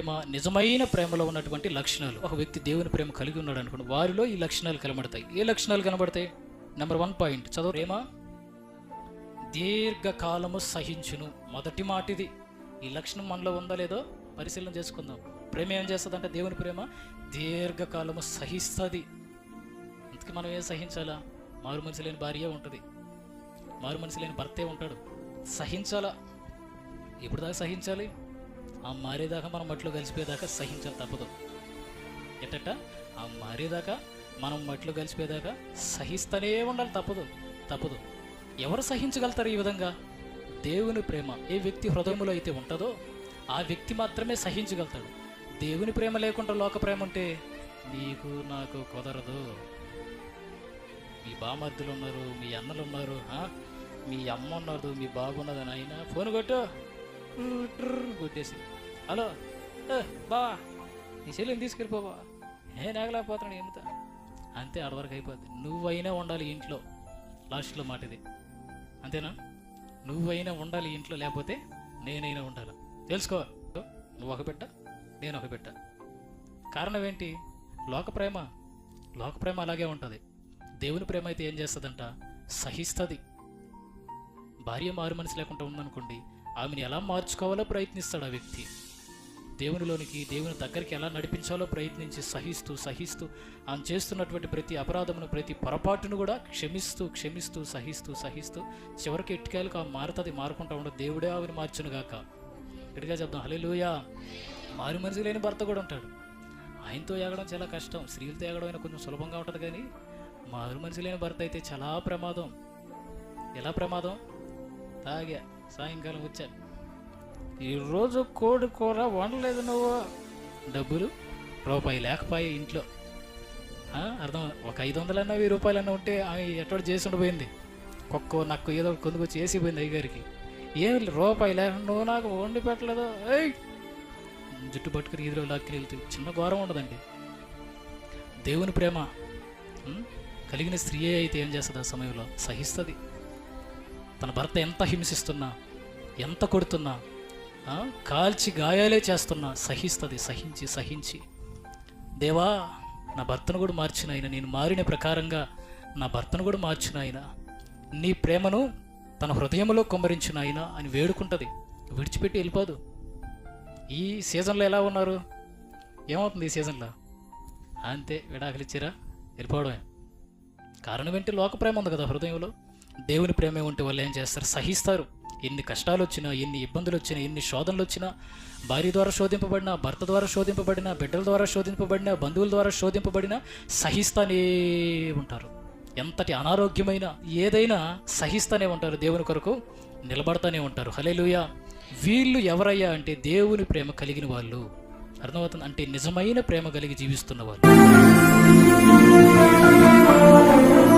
ప్రేమ నిజమైన ప్రేమలో ఉన్నటువంటి లక్షణాలు. ఒక వ్యక్తి దేవుని ప్రేమ కలిగి ఉన్నాడు అనుకోండి వారిలో ఈ లక్షణాలు కనబడతాయి. ఏ లక్షణాలు కనబడతాయి? నెంబర్ వన్ పాయింట్ చదువు. ప్రేమ దీర్ఘకాలము సహించును. మొదటి మాట ఇది ఈ లక్షణం మనలో ఉందా లేదో పరిశీలన చేసుకుందాం. ప్రేమ ఏం చేస్తుందంటే దేవుని ప్రేమ? దీర్ఘకాలము సహిస్తుంది. అందుకే మనం ఏం సహించాలా? మారు మనిషి లేని భార్య ఉంటుంది. మారు మనిషి లేని భర్తే ఉంటాడు. సహించాలా? ఎప్పుడు దాకా సహించాలి? ఆ మారేదాకా మనం మట్లో కలిసిపోయేదాకా సహించాలి తప్పదు. ఎట్టట? ఆ మారేదాకా మనం మట్లో కలిసిపోయేదాకా సహిస్తూనే ఉండాలి తప్పదు. తప్పదు. ఎవరు సహించగలుగుతారు ఈ విధంగా? దేవుని ప్రేమ ఏ వ్యక్తి హృదయంలో అయితే ఉంటుందో ఆ వ్యక్తి మాత్రమే సహించగలుగుతాడు. దేవుని ప్రేమ లేకుండా లోక ప్రేమ ఉంటే నీకు నాకు కుదరదు. మీ బామర్దులు ఉన్నారు మీ అన్నలు ఉన్నారు మీ అమ్మ ఉన్నారు మీ బాబు ఉన్నదని అయినా ఫోన్ కొట్టు. ట్రర్ కొట్టేసి. హలో ఏ, బావా నీ చెల్లిని తీసుకెళ్ళిపోవా నేను ఆగలేకపోతున్నాను ఎంత అంతే ఆడవరకు అయిపోద్ది. నువ్వైనా ఉండాలి ఇంట్లో. లాస్ట్లో మాట ఇది అంతేనా? నువ్వైనా ఉండాలి ఇంట్లో లేకపోతే నేనైనా ఉండాలి? తెలుసుకో నువ్వు ఒక బిడ్డ నేను ఒక బిడ్డ. కారణం ఏంటి? లోక ప్రేమ లోక ప్రేమ అలాగే ఉంటుంది. దేవుని ప్రేమ అయితే ఏం చేస్తుందంట? సహిస్తుంది. భార్య మారు మనసు లేకుండా ఉందనుకోండి ఆమెను ఎలా మార్చుకోవాలో ప్రయత్నిస్తాడు ఆ వ్యక్తి. దేవునిలోనికి దేవుని దగ్గరికి ఎలా నడిపించాలో ప్రయత్నించి సహిస్తూ సహిస్తూ ఆమె చేస్తున్నటువంటి ప్రతి అపరాధమును ప్రతి పొరపాటును కూడా క్షమిస్తూ క్షమిస్తూ సహిస్తూ సహిస్తూ చివరికి ఇటుకాయలకు ఆమె మారుతుంది మారుకుంటా ఉండదు దేవుడే ఆమెను మార్చునుగాక. ఇటుగా చెప్దాం. హలేలుయా మారు మనిషి లేని భర్త కూడా ఉంటాడు. ఆయనతో ఎగడం చాలా కష్టం. స్త్రీలతో ఎగడం అయినా కొంచెం సులభంగా ఉంటుంది కానీ మారు మనిషి లేని భర్త అయితే చాలా ప్రమాదం. ఎలా ప్రమాదం? తాగా. సాయంకాలం వచ్చా ఈరోజు కోడి కూర వండలేదు నువ్వు. డబ్బులు రూపాయి లేకపోయి ఇంట్లో. అర్థం ఒక ఐదు వందలన్నా వెయ్యి రూపాయలన్నా ఉంటే ఆమె ఎట్టోడు చేసి ఉండిపోయింది కుక్క నాకు ఏదో కొందుకొచ్చి వేసిపోయింది అయ్యగారికి. ఏమి రూపాయి లేక నువ్వు నాకు వండి పెట్టలేదు. ఏయ్! జుట్టు పట్టుకుని ఇదిలో లాక్కి వెళ్తూ చిన్న ఘోరం ఉండదండి. దేవుని ప్రేమ కలిగిన స్త్రీయే అయితే ఏం చేస్తుంది ఆ సమయంలో? సహిస్తుంది. తన భర్త ఎంత హింసిస్తున్నా ఎంత కొడుతున్నా కాల్చి గాయాలే చేస్తున్నా సహిస్తుంది సహించి సహించి. దేవా నా భర్తను కూడా మార్చిన ఆయన నేను మారిన ప్రకారంగా నా భర్తను కూడా మార్చిన ఆయన. నీ ప్రేమను తన హృదయంలో కుమ్మరించిన ఆయన అని వేడుకుంటుంది. విడిచిపెట్టి వెళ్ళిపోదు. ఈ సీజన్లో ఎలా ఉన్నారు? ఏమవుతుంది ఈ సీజన్లో? అంతే విడాకులు ఇచ్చారా వెళ్ళిపోవడమే. కారణం ఏంటి? లోక ప్రేమ ఉంది కదా హృదయంలో. దేవుని ప్రేమ ఉంటే వాళ్ళు ఏం చేస్తారు? సహిస్తారు. ఎన్ని కష్టాలు వచ్చినా ఎన్ని ఇబ్బందులు వచ్చినా ఎన్ని శోధనలు వచ్చినా భార్య ద్వారా శోధింపబడినా భర్త ద్వారా శోధింపబడినా బిడ్డల ద్వారా శోధింపబడినా బంధువుల ద్వారా శోధింపబడినా సహిస్తానే ఉంటారు. ఎంతటి అనారోగ్యమైన ఏదైనా సహిస్తానే ఉంటారు. దేవుని కొరకు నిలబడతానే ఉంటారు. హలేలుయ వీళ్ళు ఎవరయ్యా అంటే దేవుని ప్రేమ కలిగిన వాళ్ళు. అర్థమవుతుంది? అంటే నిజమైన ప్రేమ కలిగి జీవిస్తున్న వాళ్ళు.